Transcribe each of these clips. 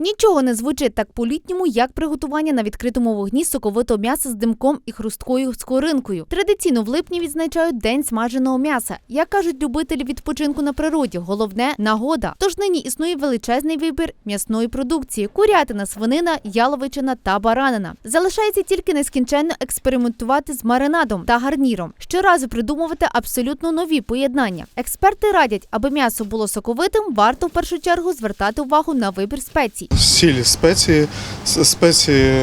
Нічого не звучить так по-літньому, як приготування на відкритому вогні соковитого м'яса з димком і хрусткою скоринкою. Традиційно в липні відзначають День смаженого м'яса. Як кажуть любителі відпочинку на природі, головне нагода. Тож нині існує величезний вибір м'ясної продукції: курятина, свинина, яловичина та баранина. Залишається тільки нескінченно експериментувати з маринадом та гарніром. Щоразу придумувати абсолютно нові поєднання. Експерти радять, аби м'ясо було соковитим, варто в першу чергу звертати увагу на вибір спецій. Сіль, спеції, спеції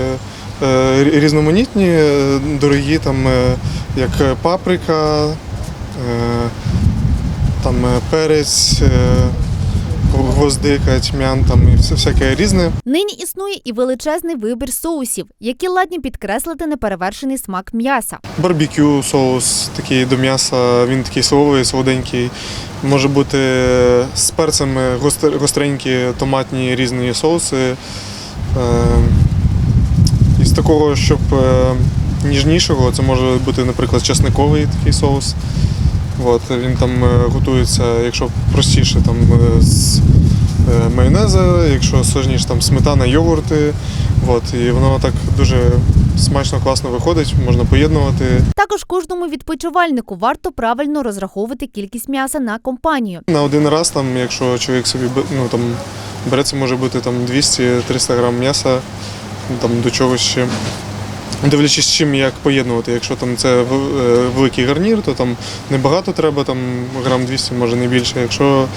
е, різноманітні, е, дорогі, там, е, як паприка, там перець, гвоздика, тьмян, там і все всяке різне. Нині існує і величезний вибір соусів, які ладні підкреслити неперевершений смак м'яса. Барбекю соус такий до м'яса, він такий соловий, солоденький. Може бути з перцями гостр- гостренькі, томатні різні соуси. Е, Із такого, щоб е, ніжнішого, це може бути, наприклад, часниковий такий соус. От, він там е, готується, якщо простіше, там е, з е, майонеза, якщо сложніше, там сметана, йогурти. От, і воно так дуже смачно, класно виходить, можна поєднувати. Також кожному відпочивальнику варто правильно розраховувати кількість м'яса на компанію. На один раз, там, якщо чоловік собі ну, там, бере, це може бути там 200-300 грам м'яса ну, там, до чогось ще. Дивлячись, чим як поєднувати. Якщо там це е, великий гарнір, то там небагато треба, там грам 200, може не більше. Якщо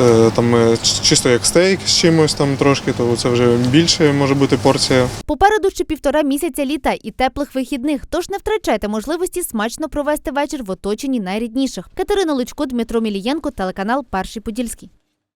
е, там е, чисто як стейк з чимось там трошки, то це вже більше може бути порція. Попереду ще півтора місяця літа і теплих вихідних, тож не втрачайте можливості смачно провести вечір в оточенні найрідніших. Катерина Лучко, Дмитро Мілієнко, телеканал Перший Подільський.